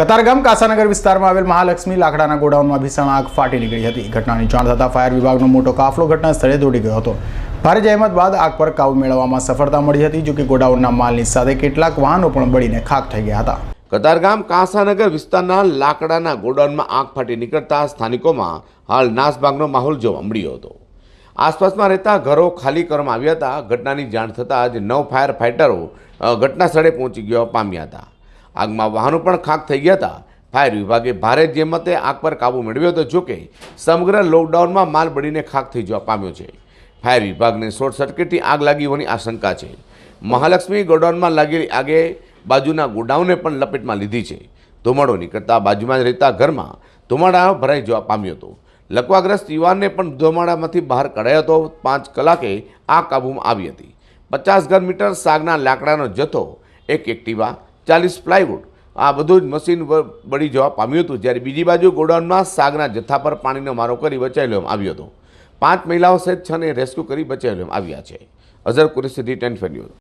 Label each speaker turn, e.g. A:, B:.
A: કતારગામ કાસાનગર વિસ્તારમાં આવેલ મહાલક્ષ્મી લાકડાના ગોડાઉનમાં ભીષણ આગ ફાટી નીકળી હતી. ઘટનાની જાણ થતાં ફાયર વિભાગનો મોટો કાફલો ઘટના સ્થળે દોડી ગયો હતો. ભારે જહેમત બાદ આગ પર કાબુ મેળવવામાં સફળતા મળી હતી, જોકે ગોડાઉનના માલની સાથે કેટલાક વાહનો પણ બળીને ખાક થઈ ગયા હતા.
B: કતારગામ કાંસાનગર વિસ્તારના લાકડાના ગોડાઉનમાં આગ ફાટી નીકળતા સ્થાનિકોમાં હાલ નાસભાગનો માહોલ જોવા મળ્યો હતો. આસપાસમાં રહેતા ઘરો ખાલી કરવામાં આવ્યા હતા. ઘટનાની જાણ થતાં જ નવ ફાયર ફાઇટરો ઘટના સ્થળે પહોંચી ગયા, પામ્યા હતા. આગમાં વાહનો પણ ખાક થઈ ગયા હતા. ફાયર વિભાગે ભારે જેમતે આગ પર કાબૂ મેળવ્યો હતો, જોકે સમગ્ર લોકડાઉનમાં માલ બળીને ખાક થઈ જવા પામ્યો છે. ફાયર વિભાગને શોર્ટ સર્કિટથી આગ લાગી હોવાની આશંકા છે. મહાલક્ષ્મી ગોડાઉનમાં લાગેલી આગે બાજુના ગોડાઉનને પણ લપેટમાં લીધી છે. ધુમાડો નીકળતા બાજુમાં રહેતા ઘરમાં ધુમાડા ભરાઈ જવા પામ્યો હતો. લકવાગ્રસ્ત યુવાનને પણ ધુમાડામાંથી બહાર કઢાયો હતો. પાંચ કલાકે આ કાબૂમાં આવી હતી. પચાસ ઘર મીટર સાગના લાકડાનો જથ્થો, એક એક્ટિવા ચાલીસ પ્લાયવુડ. આ બધું જ મશીન બળી જવા પામ્યું હતું. જ્યારે બીજી બાજુ ગોડાઉનમાં સાગના જથ્થા પર પાણીનો મારો કરી બચાવી લેવામાં આવ્યો હતો. પાંચ મહિલાઓ સહિત છને રેસ્ક્યુ કરી બચાવી લેવામાં આવ્યા છે. Azhar Qureshi ten news.